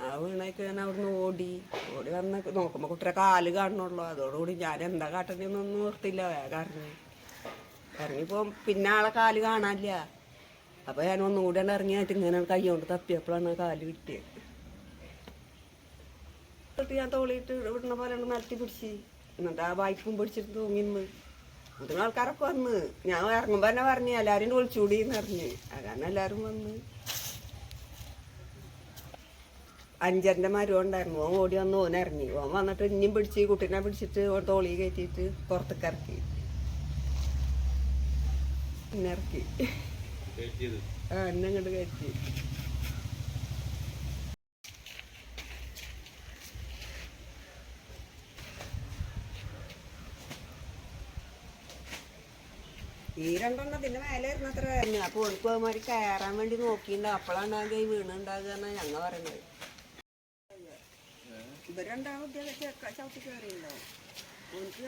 ആ വീണേക്ക് ഞാൻ അവിടുന്ന് ഓടി ഓടി വന്ന് നോക്കുമ്പോൾ കുട്ടിയുടെ കാൽ കാണുന്നുള്ളൂ. അതോടുകൂടി ഞാൻ എന്താ കാട്ടണെന്നൊന്നും ഓർത്തില്ല വേഗം ഇറങ്ങി ഇറങ്ങിപ്പോ പിന്നെ ആളെ കാൽ കാണാനില്ല. അപ്പൊ ഞാൻ ഒന്നുകൂടി ഇറങ്ങിയായിട്ട് ഇങ്ങനെ കൈ കൊണ്ട് തപ്പിയപ്പോഴാണ് കാൽ കിട്ടിയത്. എന്നിട്ട് ഞാൻ തോളിയിട്ട് വിടുന്ന പോലെ നടത്തി പിടിച്ച്. എന്നിട്ട് ആ ബൈക്കും പിടിച്ചിട്ട് തൂങ്ങിന്ന് എന്നിട്ട് ആൾക്കാരൊക്കെ വന്ന്. ഞാൻ ഇറങ്ങുമ്പോ തന്നെ പറഞ്ഞു എല്ലാരും ഒളിച്ചൂടിന്ന് അറിഞ്ഞ് അതാണ് എല്ലാരും വന്ന്. അഞ്ചരന്റെ മരം ഉണ്ടായിരുന്നു. ഓൻ ഓടി വന്ന് ഓൻ ഇറങ്ങി. ഓൻ വന്നിട്ട് ഇനിയും പിടിച്ച് കുട്ടീനെ പിടിച്ചിട്ട് ഓൻ തോളി കയറ്റിയിട്ട് പുറത്തേക്ക് ഇറക്കി. പിന്നെ ഇറക്കി. ആ എന്നെ അങ്ങോട്ട് കയറ്റി. ഈ രണ്ടെണ്ണം ഇതിന്റെ മേലായിരുന്നു അത്ര. തന്നെ അപ്പൊ ഓൾക്ക് മാതിരി കയറാൻ വേണ്ടി നോക്കിയിട്ടുണ്ടാവും അപ്പോഴാണ് ആ വീണുണ്ടാകുക എന്നാണ് ഞങ്ങ പറയണത് ഇവർ രണ്ടാമത്തെ ചവിട്ടി കയറിയിട്ടുണ്ടാവും ഓൾക്ക്